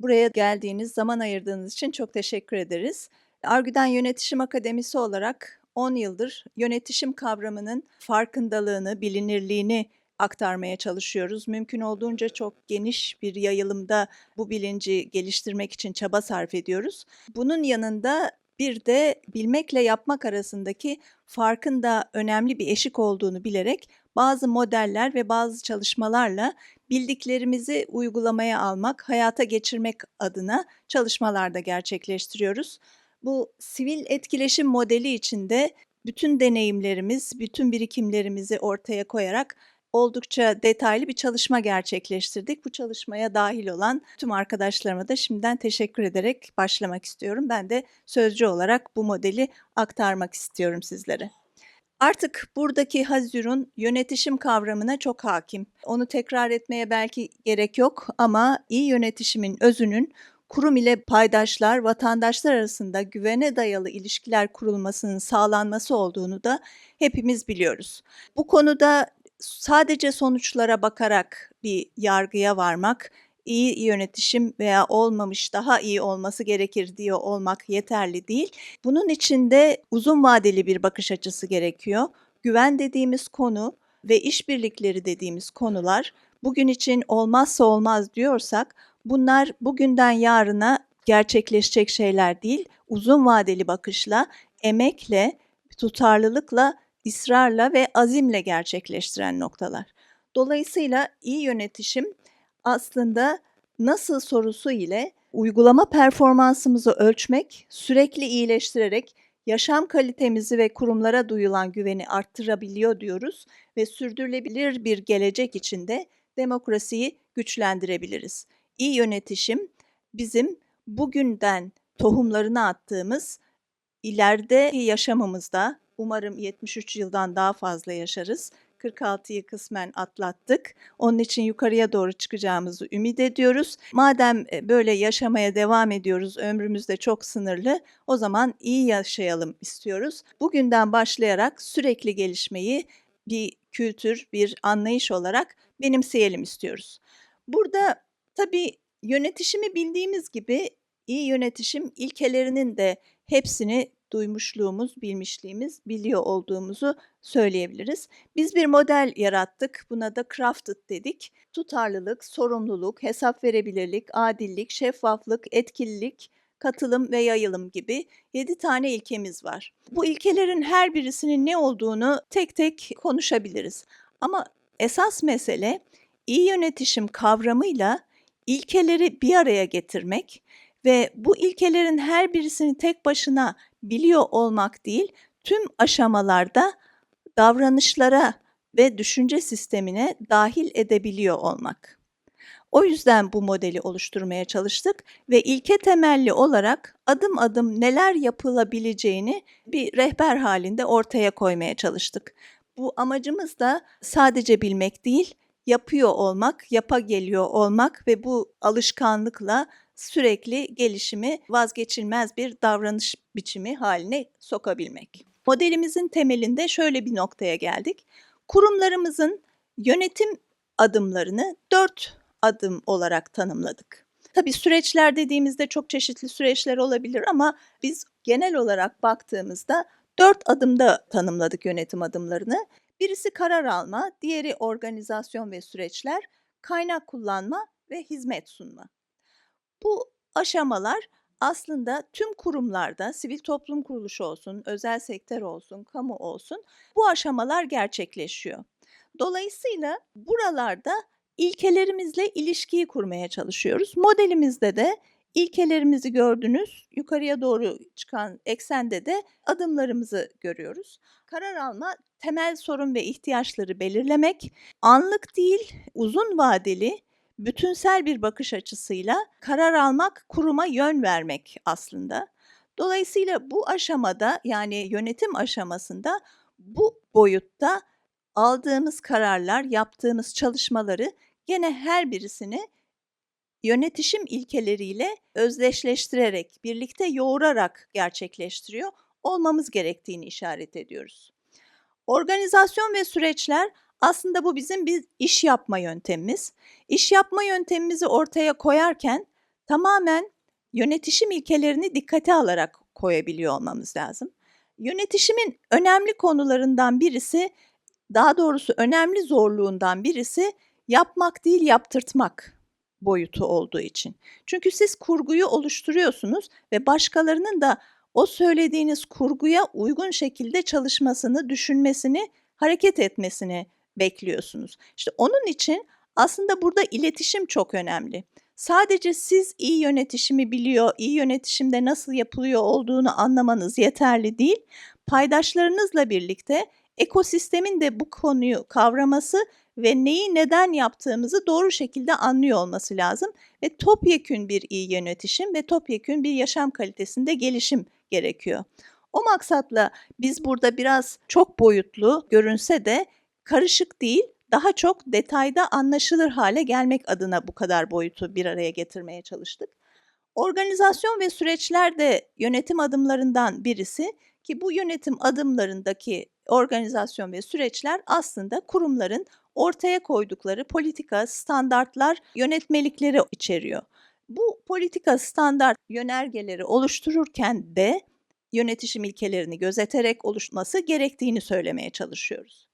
Buraya geldiğiniz, zaman ayırdığınız için çok teşekkür ederiz. Argüden Yönetişim Akademisi olarak 10 yıldır yönetişim kavramının farkındalığını, bilinirliğini aktarmaya çalışıyoruz. Mümkün olduğunca çok geniş bir yayılımda bu bilinci geliştirmek için çaba sarf ediyoruz. Bunun yanında bir de bilmekle yapmak arasındaki farkın da önemli bir eşik olduğunu bilerek bazı modeller ve bazı çalışmalarla bildiklerimizi uygulamaya almak, hayata geçirmek adına çalışmalar da gerçekleştiriyoruz. Bu sivil etkileşim modeli içinde bütün deneyimlerimiz, bütün birikimlerimizi ortaya koyarak oldukça detaylı bir çalışma gerçekleştirdik. Bu çalışmaya dahil olan tüm arkadaşlarıma da şimdiden teşekkür ederek başlamak istiyorum. Ben de sözcü olarak bu modeli aktarmak istiyorum sizlere. Artık buradaki Hazür'ün yönetişim kavramına çok hakim. Onu tekrar etmeye belki gerek yok ama iyi yönetişimin özünün kurum ile paydaşlar, vatandaşlar arasında güvene dayalı ilişkiler kurulmasının sağlanması olduğunu da hepimiz biliyoruz. Bu konuda sadece sonuçlara bakarak bir yargıya varmak, iyi yönetişim veya olmamış daha iyi olması gerekir diyor olmak yeterli değil. Bunun için de uzun vadeli bir bakış açısı gerekiyor. Güven dediğimiz konu ve işbirlikleri dediğimiz konular bugün için olmazsa olmaz diyorsak bunlar bugünden yarına gerçekleşecek şeyler değil. Uzun vadeli bakışla, emekle, tutarlılıkla, ısrarla ve azimle gerçekleştiren noktalar. Dolayısıyla iyi yönetişim aslında nasıl sorusu ile uygulama performansımızı ölçmek, sürekli iyileştirerek yaşam kalitemizi ve kurumlara duyulan güveni arttırabiliyor diyoruz ve sürdürülebilir bir gelecek içinde demokrasiyi güçlendirebiliriz. İyi yönetişim bizim bugünden tohumlarını attığımız ileride yaşamımızda umarım 73 yıldan daha fazla yaşarız 46'yı kısmen atlattık. Onun için yukarıya doğru çıkacağımızı ümit ediyoruz. Madem e, böyle yaşamaya devam ediyoruz, ömrümüz de çok sınırlı, o zaman iyi yaşayalım istiyoruz. Bugünden başlayarak sürekli gelişmeyi bir kültür, bir anlayış olarak benimseyelim istiyoruz. Burada tabii yönetişimi bildiğimiz gibi iyi yönetişim ilkelerinin de hepsini duymuşluğumuz, bilmişliğimiz, biliyor olduğumuzu söyleyebiliriz. Biz bir model yarattık. Buna da crafted dedik. Tutarlılık, sorumluluk, hesap verebilirlik, adillik, şeffaflık, etkililik, katılım ve yayılım gibi 7 tane ilkemiz var. Bu ilkelerin her birisinin ne olduğunu tek tek konuşabiliriz. Ama esas mesele iyi yönetişim kavramıyla ilkeleri bir araya getirmek ve bu ilkelerin her birisini tek başına biliyor olmak değil, tüm aşamalarda davranışlara ve düşünce sistemine dahil edebiliyor olmak. O yüzden bu modeli oluşturmaya çalıştık ve ilke temelli olarak adım adım neler yapılabileceğini bir rehber halinde ortaya koymaya çalıştık. Bu amacımız da sadece bilmek değil, yapıyor olmak, yapa geliyor olmak ve bu alışkanlıkla sürekli gelişimi vazgeçilmez bir davranış biçimi haline sokabilmek. Modelimizin temelinde şöyle bir noktaya geldik. Kurumlarımızın yönetim adımlarını dört adım olarak tanımladık. Tabii süreçler dediğimizde çok çeşitli süreçler olabilir ama biz genel olarak baktığımızda dört adımda tanımladık yönetim adımlarını. Birisi karar alma, diğeri organizasyon ve süreçler, kaynak kullanma ve hizmet sunma. Bu aşamalar aslında tüm kurumlarda, sivil toplum kuruluşu olsun, özel sektör olsun, kamu olsun bu aşamalar gerçekleşiyor. Dolayısıyla buralarda ilkelerimizle ilişkiyi kurmaya çalışıyoruz. Modelimizde de ilkelerimizi gördünüz. Yukarıya doğru çıkan eksende de adımlarımızı görüyoruz. Karar alma, temel sorun ve ihtiyaçları belirlemek, anlık değil, uzun vadeli bütünsel bir bakış açısıyla karar almak, kuruma yön vermek aslında. Dolayısıyla bu aşamada yani yönetim aşamasında bu boyutta aldığımız kararlar, yaptığımız çalışmaları gene her birisini yönetişim ilkeleriyle özdeşleştirerek, birlikte yoğurarak gerçekleştiriyor olmamız gerektiğini işaret ediyoruz. Organizasyon ve süreçler aslında bu bizim bir iş yapma yöntemimiz. İş yapma yöntemimizi ortaya koyarken tamamen yönetişim ilkelerini dikkate alarak koyabiliyor olmamız lazım. Yönetişimin önemli konularından birisi, daha doğrusu önemli zorluğundan birisi yapmak değil yaptırtmak boyutu olduğu için. Çünkü siz kurguyu oluşturuyorsunuz ve başkalarının da o söylediğiniz kurguya uygun şekilde çalışmasını, düşünmesini, hareket etmesini bekliyorsunuz. İşte onun için aslında burada iletişim çok önemli. Sadece siz iyi yönetişimi biliyor, iyi yönetişimde nasıl yapılıyor olduğunu anlamanız yeterli değil. Paydaşlarınızla birlikte ekosistemin de bu konuyu kavraması ve neyi neden yaptığımızı doğru şekilde anlıyor olması lazım ve topyekün bir iyi yönetişim ve topyekün bir yaşam kalitesinde gelişim gerekiyor. O maksatla biz burada biraz çok boyutlu görünse de karışık değil, daha çok detayda anlaşılır hale gelmek adına bu kadar boyutu bir araya getirmeye çalıştık. Organizasyon ve süreçler de yönetim adımlarından birisi ki bu yönetim adımlarındaki organizasyon ve süreçler aslında kurumların ortaya koydukları politika, standartlar, yönetmelikleri içeriyor. Bu politika, standart yönergeleri oluştururken de yönetişim ilkelerini gözeterek oluşması gerektiğini söylemeye çalışıyoruz.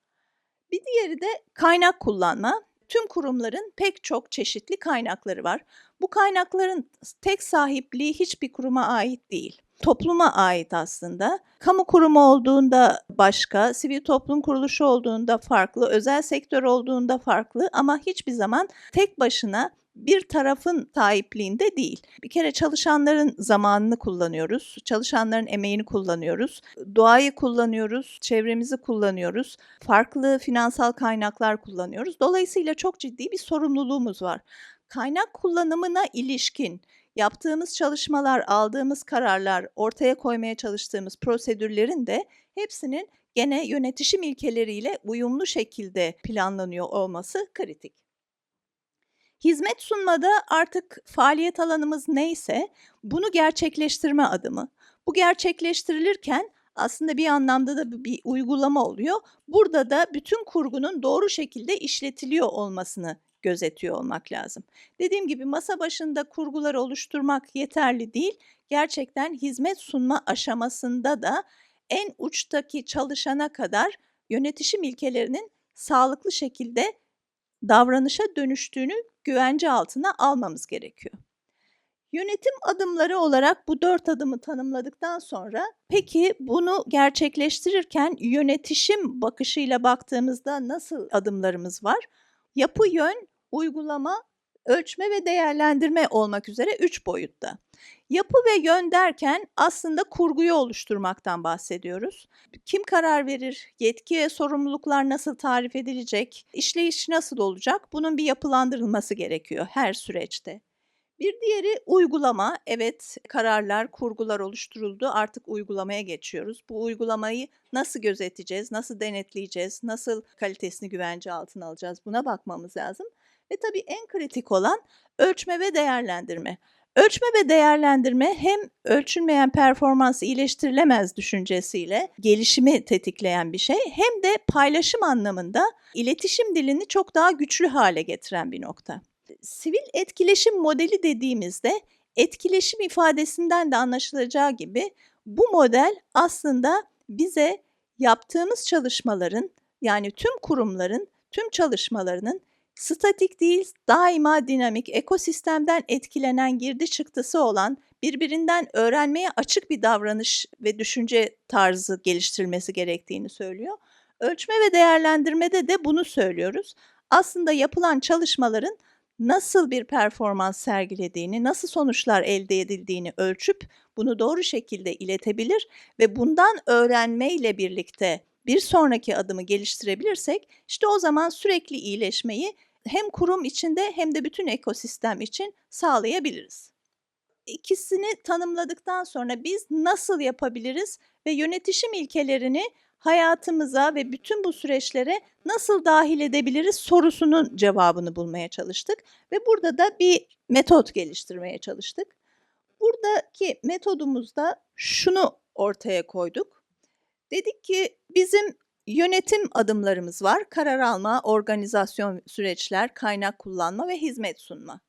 Bir diğeri de kaynak kullanma. Tüm kurumların pek çok çeşitli kaynakları var. Bu kaynakların tek sahipliği hiçbir kuruma ait değil. Topluma ait aslında. Kamu kurumu olduğunda başka, sivil toplum kuruluşu olduğunda farklı, özel sektör olduğunda farklı ama hiçbir zaman tek başına bir tarafın sahipliğinde değil. Bir kere çalışanların zamanını kullanıyoruz, çalışanların emeğini kullanıyoruz, doğayı kullanıyoruz, çevremizi kullanıyoruz, farklı finansal kaynaklar kullanıyoruz. Dolayısıyla çok ciddi bir sorumluluğumuz var. Kaynak kullanımına ilişkin yaptığımız çalışmalar, aldığımız kararlar, ortaya koymaya çalıştığımız prosedürlerin de hepsinin gene yönetişim ilkeleriyle uyumlu şekilde planlanıyor olması kritik. Hizmet sunmada artık faaliyet alanımız neyse bunu gerçekleştirme adımı. Bu gerçekleştirilirken aslında bir anlamda da bir uygulama oluyor. Burada da bütün kurgunun doğru şekilde işletiliyor olmasını gözetiyor olmak lazım. Dediğim gibi masa başında kurgular oluşturmak yeterli değil. Gerçekten hizmet sunma aşamasında da en uçtaki çalışana kadar yönetişim ilkelerinin sağlıklı şekilde davranışa dönüştüğünü güvence altına almamız gerekiyor. Yönetim adımları olarak bu dört adımı tanımladıktan sonra peki bunu gerçekleştirirken yönetişim bakışıyla baktığımızda nasıl adımlarımız var? Yapı yön, uygulama, ölçme ve değerlendirme olmak üzere üç boyutta. Yapı ve yön derken aslında kurguyu oluşturmaktan bahsediyoruz. Kim karar verir, yetki ve sorumluluklar nasıl tarif edilecek, işleyiş nasıl olacak bunun bir yapılandırılması gerekiyor her süreçte. Bir diğeri uygulama. Evet, kararlar, kurgular oluşturuldu. Artık uygulamaya geçiyoruz. Bu uygulamayı nasıl gözeteceğiz, nasıl denetleyeceğiz, nasıl kalitesini güvence altına alacağız buna bakmamız lazım. Ve tabii en kritik olan ölçme ve değerlendirme. Ölçme ve değerlendirme hem ölçülmeyen performansı iyileştirilemez düşüncesiyle gelişimi tetikleyen bir şey hem de paylaşım anlamında iletişim dilini çok daha güçlü hale getiren bir nokta. Sivil etkileşim modeli dediğimizde etkileşim ifadesinden de anlaşılacağı gibi bu model aslında bize yaptığımız çalışmaların yani tüm kurumların tüm çalışmalarının statik değil, daima dinamik, ekosistemden etkilenen girdi çıktısı olan, birbirinden öğrenmeye açık bir davranış ve düşünce tarzı geliştirilmesi gerektiğini söylüyor. Ölçme ve değerlendirmede de bunu söylüyoruz. Aslında yapılan çalışmaların nasıl bir performans sergilediğini, nasıl sonuçlar elde edildiğini ölçüp bunu doğru şekilde iletebilir ve bundan öğrenmeyle birlikte bir sonraki adımı geliştirebilirsek işte o zaman sürekli iyileşmeyi hem kurum içinde hem de bütün ekosistem için sağlayabiliriz. İkisini tanımladıktan sonra biz nasıl yapabiliriz ve yönetişim ilkelerini hayatımıza ve bütün bu süreçlere nasıl dahil edebiliriz sorusunun cevabını bulmaya çalıştık ve burada da bir metot geliştirmeye çalıştık. Buradaki metodumuzda şunu ortaya koyduk. Dedik ki bizim yönetim adımlarımız var. Karar alma, organizasyon süreçler, kaynak kullanma ve hizmet sunma.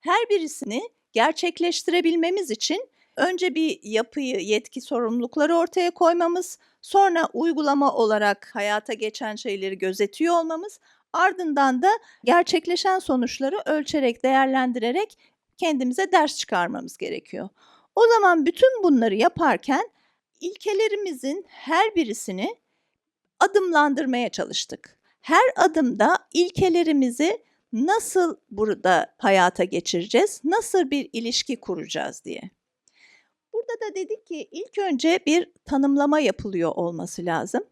Her birisini gerçekleştirebilmemiz için önce bir yapıyı, yetki, sorumlulukları ortaya koymamız, sonra uygulama olarak hayata geçen şeyleri gözetiyor olmamız, ardından da gerçekleşen sonuçları ölçerek, değerlendirerek kendimize ders çıkarmamız gerekiyor. O zaman bütün bunları yaparken ilkelerimizin her birisini adımlandırmaya çalıştık. Her adımda ilkelerimizi nasıl burada hayata geçireceğiz, nasıl bir ilişki kuracağız diye. Burada da dedik ki ilk önce bir tanımlama yapılıyor olması lazım.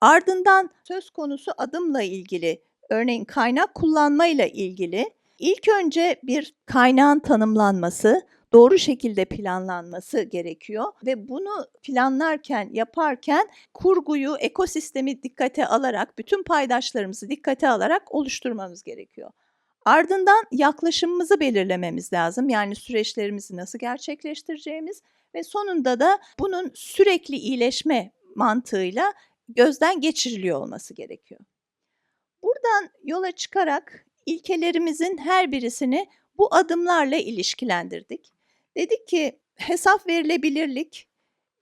Ardından söz konusu adımla ilgili, örneğin kaynak kullanmayla ilgili ilk önce bir kaynağın tanımlanması, doğru şekilde planlanması gerekiyor ve bunu planlarken, yaparken kurguyu, ekosistemi dikkate alarak, bütün paydaşlarımızı dikkate alarak oluşturmamız gerekiyor. Ardından yaklaşımımızı belirlememiz lazım. Yani süreçlerimizi nasıl gerçekleştireceğimiz ve sonunda da bunun sürekli iyileşme mantığıyla gözden geçiriliyor olması gerekiyor. Buradan yola çıkarak ilkelerimizin her birisini bu adımlarla ilişkilendirdik. Dedik ki hesap verilebilirlik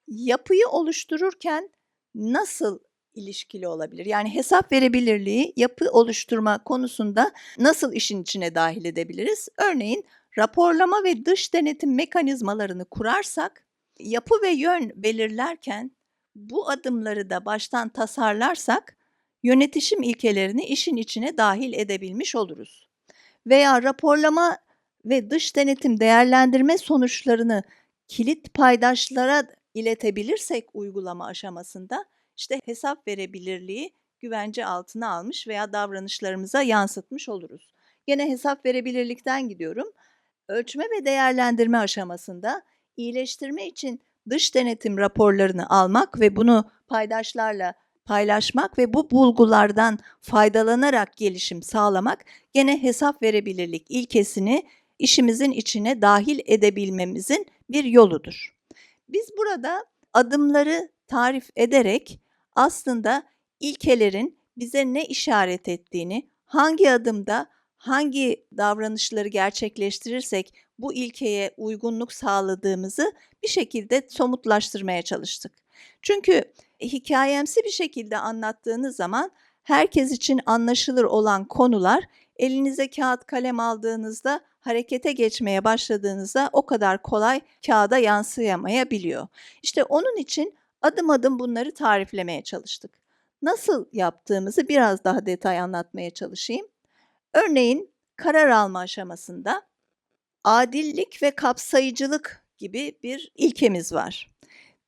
yapıyı oluştururken nasıl ilişkili olabilir? Yani hesap verebilirliği yapı oluşturma konusunda nasıl işin içine dahil edebiliriz? Örneğin raporlama ve dış denetim mekanizmalarını kurarsak, yapı ve yön belirlerken bu adımları da baştan tasarlarsak yönetişim ilkelerini işin içine dahil edebilmiş oluruz. Veya raporlama ve dış denetim değerlendirme sonuçlarını kilit paydaşlara iletebilirsek uygulama aşamasında işte hesap verebilirliği güvence altına almış veya davranışlarımıza yansıtmış oluruz. Gene hesap verebilirlikten gidiyorum. Ölçme ve değerlendirme aşamasında iyileştirme için dış denetim raporlarını almak ve bunu paydaşlarla paylaşmak ve bu bulgulardan faydalanarak gelişim sağlamak gene hesap verebilirlik ilkesini işimizin içine dahil edebilmemizin bir yoludur. Biz burada adımları tarif ederek aslında ilkelerin bize ne işaret ettiğini, hangi adımda hangi davranışları gerçekleştirirsek bu ilkeye uygunluk sağladığımızı bir şekilde somutlaştırmaya çalıştık. Çünkü hikayemsi bir şekilde anlattığınız zaman herkes için anlaşılır olan konular elinize kağıt kalem aldığınızda harekete geçmeye başladığınızda o kadar kolay kağıda yansıyamayabiliyor. İşte onun için adım adım bunları tariflemeye çalıştık. Nasıl yaptığımızı biraz daha detay anlatmaya çalışayım. Örneğin karar alma aşamasında adillik ve kapsayıcılık gibi bir ilkemiz var.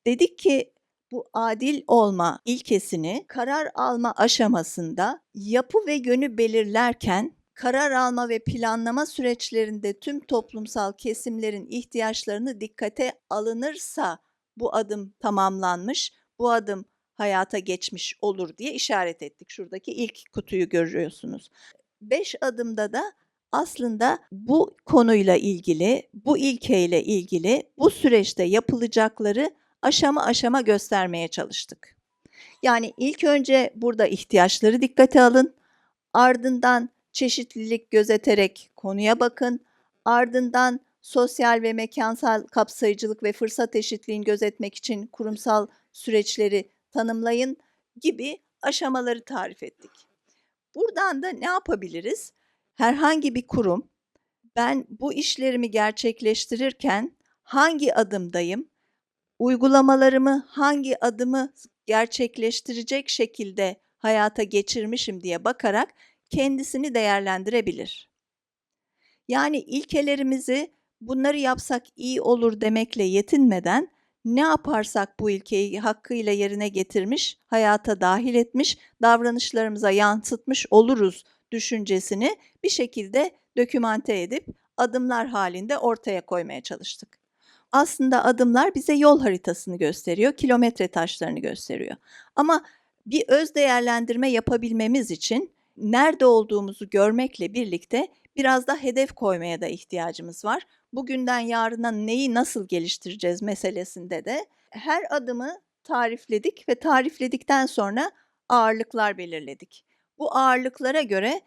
Dedik ki bu adil olma ilkesini karar alma aşamasında yapı ve yönü belirlerken karar alma ve planlama süreçlerinde tüm toplumsal kesimlerin ihtiyaçlarını dikkate alınırsa bu adım tamamlanmış, bu adım hayata geçmiş olur diye işaret ettik. Şuradaki ilk kutuyu görüyorsunuz. Beş adımda da aslında bu konuyla ilgili, bu ilkeyle ilgili bu süreçte yapılacakları aşama aşama göstermeye çalıştık. Yani ilk önce burada ihtiyaçları dikkate alın, ardından çeşitlilik gözeterek konuya bakın, ardından sosyal ve mekansal kapsayıcılık ve fırsat eşitliğini gözetmek için kurumsal süreçleri tanımlayın gibi aşamaları tarif ettik. Buradan da ne yapabiliriz? Herhangi bir kurum ben bu işlerimi gerçekleştirirken hangi adımdayım? Uygulamalarımı hangi adımı gerçekleştirecek şekilde hayata geçirmişim diye bakarak kendisini değerlendirebilir. Yani ilkelerimizi bunları yapsak iyi olur demekle yetinmeden ne yaparsak bu ilkeyi hakkıyla yerine getirmiş, hayata dahil etmiş, davranışlarımıza yansıtmış oluruz düşüncesini bir şekilde dokümante edip adımlar halinde ortaya koymaya çalıştık. Aslında adımlar bize yol haritasını gösteriyor, kilometre taşlarını gösteriyor. Ama bir öz değerlendirme yapabilmemiz için nerede olduğumuzu görmekle birlikte biraz da hedef koymaya da ihtiyacımız var. Bugünden yarına neyi nasıl geliştireceğiz meselesinde de her adımı tarifledik ve tarifledikten sonra ağırlıklar belirledik. Bu ağırlıklara göre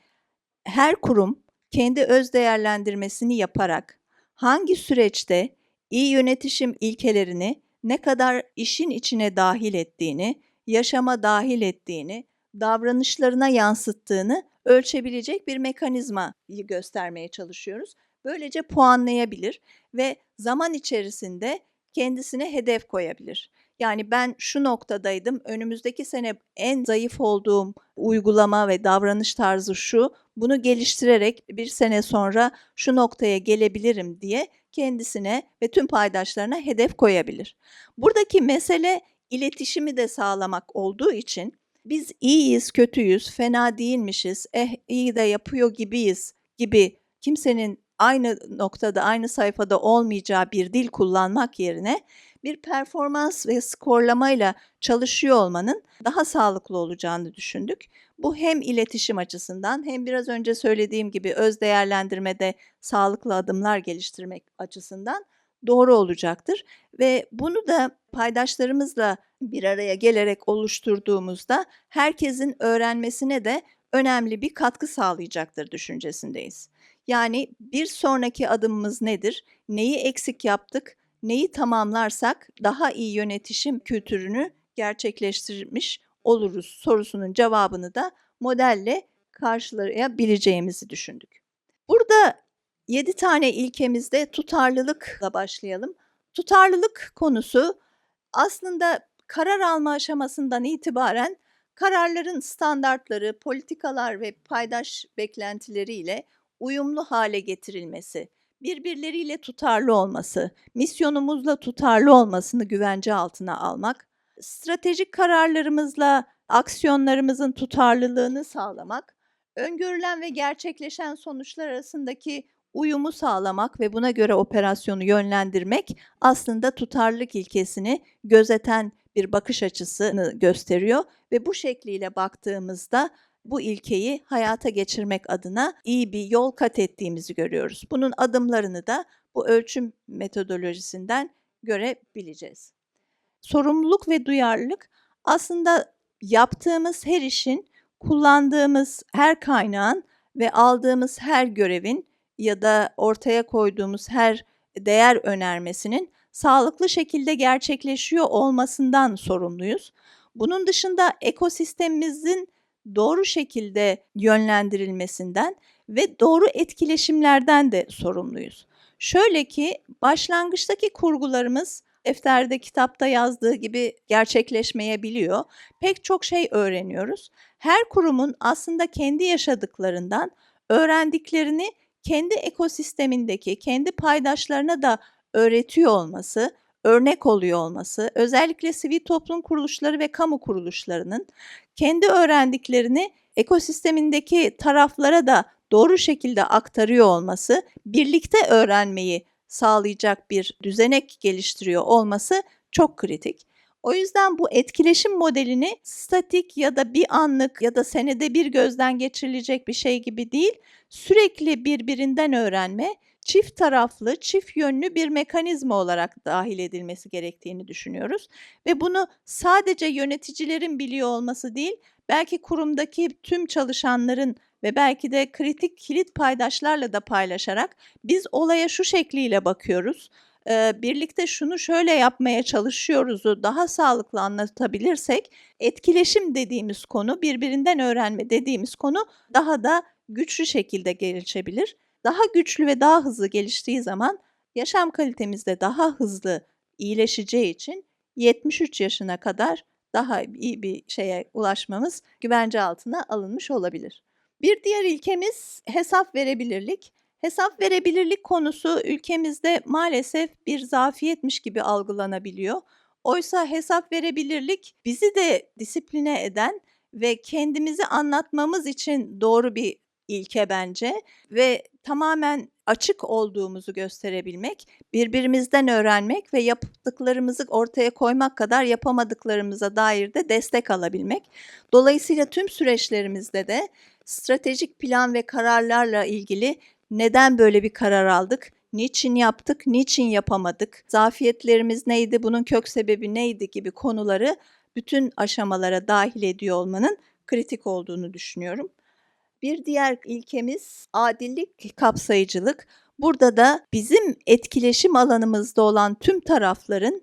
her kurum kendi öz değerlendirmesini yaparak hangi süreçte iyi yönetişim ilkelerini ne kadar işin içine dahil ettiğini, yaşama dahil ettiğini, davranışlarına yansıttığını ölçebilecek bir mekanizmayı göstermeye çalışıyoruz. Böylece puanlayabilir ve zaman içerisinde kendisine hedef koyabilir. Yani ben şu noktadaydım, önümüzdeki sene en zayıf olduğum uygulama ve davranış tarzı şu, bunu geliştirerek bir sene sonra şu noktaya gelebilirim diye kendisine ve tüm paydaşlarına hedef koyabilir. Buradaki mesele iletişimi de sağlamak olduğu için biz iyiyiz, kötüyüz, fena değilmişiz, eh iyi de yapıyor gibiyiz gibi kimsenin aynı noktada, aynı sayfada olmayacağı bir dil kullanmak yerine bir performans ve skorlamayla çalışıyor olmanın daha sağlıklı olacağını düşündük. Bu hem iletişim açısından hem biraz önce söylediğim gibi öz değerlendirmede sağlıklı adımlar geliştirmek açısından doğru olacaktır ve bunu da paydaşlarımızla bir araya gelerek oluşturduğumuzda herkesin öğrenmesine de önemli bir katkı sağlayacaktır düşüncesindeyiz. Yani bir sonraki adımımız nedir? Neyi eksik yaptık? Neyi tamamlarsak daha iyi yönetişim kültürünü gerçekleştirmiş oluruz sorusunun cevabını da modelle karşılayabileceğimizi düşündük. Burada 7 tane ilkemizde tutarlılıkla başlayalım. Tutarlılık konusu aslında karar alma aşamasından itibaren kararların standartları, politikalar ve paydaş beklentileriyle uyumlu hale getirilmesi, birbirleriyle tutarlı olması, misyonumuzla tutarlı olmasını güvence altına almak, stratejik kararlarımızla aksiyonlarımızın tutarlılığını sağlamak, öngörülen ve gerçekleşen sonuçlar arasındaki uyumu sağlamak ve buna göre operasyonu yönlendirmek aslında tutarlılık ilkesini gözeten bir bakış açısını gösteriyor ve bu şekliyle baktığımızda bu ilkeyi hayata geçirmek adına iyi bir yol kat ettiğimizi görüyoruz. Bunun adımlarını da bu ölçüm metodolojisinden görebileceğiz. Sorumluluk ve duyarlılık aslında yaptığımız her işin, kullandığımız her kaynağın ve aldığımız her görevin ya da ortaya koyduğumuz her değer önermesinin sağlıklı şekilde gerçekleşiyor olmasından sorumluyuz. Bunun dışında ekosistemimizin doğru şekilde yönlendirilmesinden ve doğru etkileşimlerden de sorumluyuz. Şöyle ki başlangıçtaki kurgularımız defterde, kitapta yazdığı gibi gerçekleşmeyebiliyor. Pek çok şey öğreniyoruz. Her kurumun aslında kendi yaşadıklarından öğrendiklerini kendi ekosistemindeki, kendi paydaşlarına da öğretiyor olması, örnek oluyor olması, özellikle sivil toplum kuruluşları ve kamu kuruluşlarının kendi öğrendiklerini ekosistemindeki taraflara da doğru şekilde aktarıyor olması, birlikte öğrenmeyi sağlayacak bir düzenek geliştiriyor olması çok kritik. O yüzden bu etkileşim modelini statik ya da bir anlık ya da senede bir gözden geçirilecek bir şey gibi değil, sürekli birbirinden öğrenme, çift taraflı, çift yönlü bir mekanizma olarak dahil edilmesi gerektiğini düşünüyoruz. Ve bunu sadece yöneticilerin biliyor olması değil, belki kurumdaki tüm çalışanların ve belki de kritik kilit paydaşlarla da paylaşarak biz olaya şu şekliyle bakıyoruz. Birlikte şunu şöyle yapmaya çalışıyoruzu daha sağlıklı anlatabilirsek etkileşim dediğimiz konu, birbirinden öğrenme dediğimiz konu daha da güçlü şekilde gelişebilir. Daha güçlü ve daha hızlı geliştiği zaman yaşam kalitemiz de daha hızlı iyileşeceği için 73 yaşına kadar daha iyi bir şeye ulaşmamız güvence altına alınmış olabilir. Bir diğer ilkemiz hesap verebilirlik. Hesap verebilirlik konusu ülkemizde maalesef bir zafiyetmiş gibi algılanabiliyor. Oysa hesap verebilirlik bizi de disipline eden ve kendimizi anlatmamız için doğru bir ilke bence ve tamamen açık olduğumuzu gösterebilmek, birbirimizden öğrenmek ve yaptıklarımızı ortaya koymak kadar yapamadıklarımıza dair de destek alabilmek. Dolayısıyla tüm süreçlerimizde de stratejik plan ve kararlarla ilgili neden böyle bir karar aldık? Niçin yaptık? Niçin yapamadık? Zafiyetlerimiz neydi? Bunun kök sebebi neydi gibi konuları bütün aşamalara dahil ediyor olmanın kritik olduğunu düşünüyorum. Bir diğer ilkemiz adillik, kapsayıcılık. Burada da bizim etkileşim alanımızda olan tüm tarafların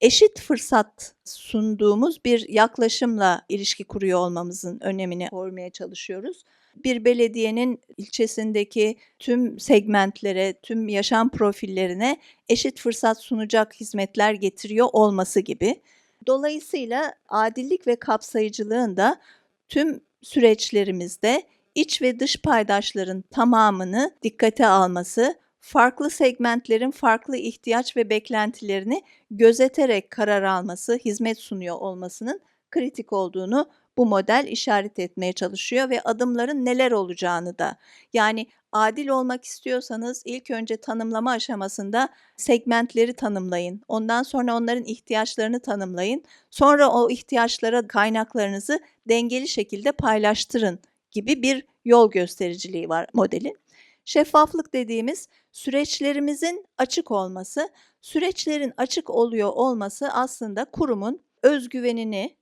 eşit fırsat sunduğumuz bir yaklaşımla ilişki kuruyor olmamızın önemini koymaya çalışıyoruz. Bir belediyenin ilçesindeki tüm segmentlere, tüm yaşam profillerine eşit fırsat sunacak hizmetler getiriyor olması gibi. Dolayısıyla adillik ve kapsayıcılığın da tüm süreçlerimizde iç ve dış paydaşların tamamını dikkate alması, farklı segmentlerin farklı ihtiyaç ve beklentilerini gözeterek karar alması, hizmet sunuyor olmasının kritik olduğunu bu model işaret etmeye çalışıyor ve adımların neler olacağını da. Yani adil olmak istiyorsanız ilk önce tanımlama aşamasında segmentleri tanımlayın. Ondan sonra onların ihtiyaçlarını tanımlayın. Sonra o ihtiyaçlara kaynaklarınızı dengeli şekilde paylaştırın gibi bir yol göstericiliği var modelin. Şeffaflık dediğimiz süreçlerimizin açık olması, süreçlerin açık oluyor olması aslında kurumun özgüvenini,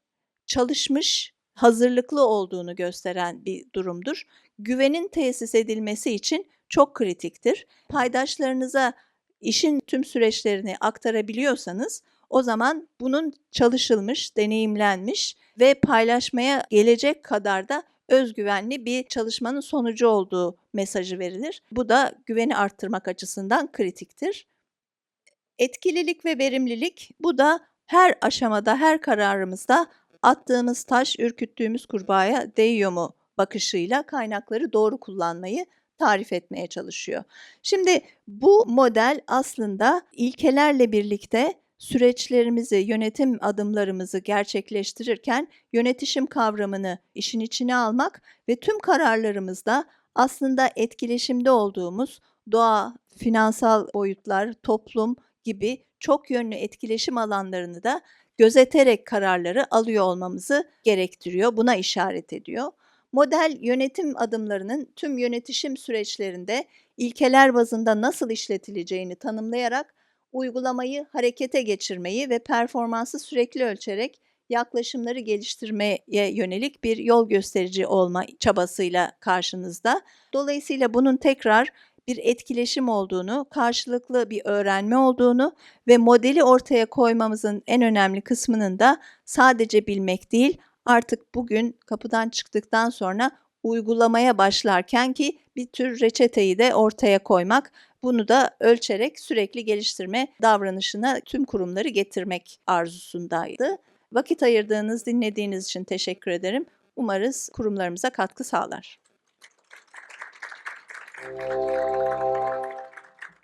çalışmış, hazırlıklı olduğunu gösteren bir durumdur. Güvenin tesis edilmesi için çok kritiktir. Paydaşlarınıza işin tüm süreçlerini aktarabiliyorsanız o zaman bunun çalışılmış, deneyimlenmiş ve paylaşmaya gelecek kadar da özgüvenli bir çalışmanın sonucu olduğu mesajı verilir. Bu da güveni arttırmak açısından kritiktir. Etkililik ve verimlilik bu da her aşamada, her kararımızda attığımız taş ürküttüğümüz kurbağaya değiyor mu bakışıyla kaynakları doğru kullanmayı tarif etmeye çalışıyor. Şimdi bu model aslında ilkelerle birlikte süreçlerimizi, yönetim adımlarımızı gerçekleştirirken yönetişim kavramını işin içine almak ve tüm kararlarımızda aslında etkileşimde olduğumuz doğa, finansal boyutlar, toplum gibi çok yönlü etkileşim alanlarını da gözeterek kararları alıyor olmamızı gerektiriyor. Buna işaret ediyor. Model yönetim adımlarının tüm yönetişim süreçlerinde ilkeler bazında nasıl işletileceğini tanımlayarak uygulamayı harekete geçirmeyi ve performansı sürekli ölçerek yaklaşımları geliştirmeye yönelik bir yol gösterici olma çabasıyla karşınızda. Dolayısıyla bunun tekrar bir etkileşim olduğunu, karşılıklı bir öğrenme olduğunu ve modeli ortaya koymamızın en önemli kısmının da sadece bilmek değil, artık bugün kapıdan çıktıktan sonra uygulamaya başlarken ki bir tür reçeteyi de ortaya koymak, bunu da ölçerek sürekli geliştirme davranışına tüm kurumları getirmek arzusundaydı. Vakit ayırdığınız, dinlediğiniz için teşekkür ederim. Umarız kurumlarımıza katkı sağlar. Thank you.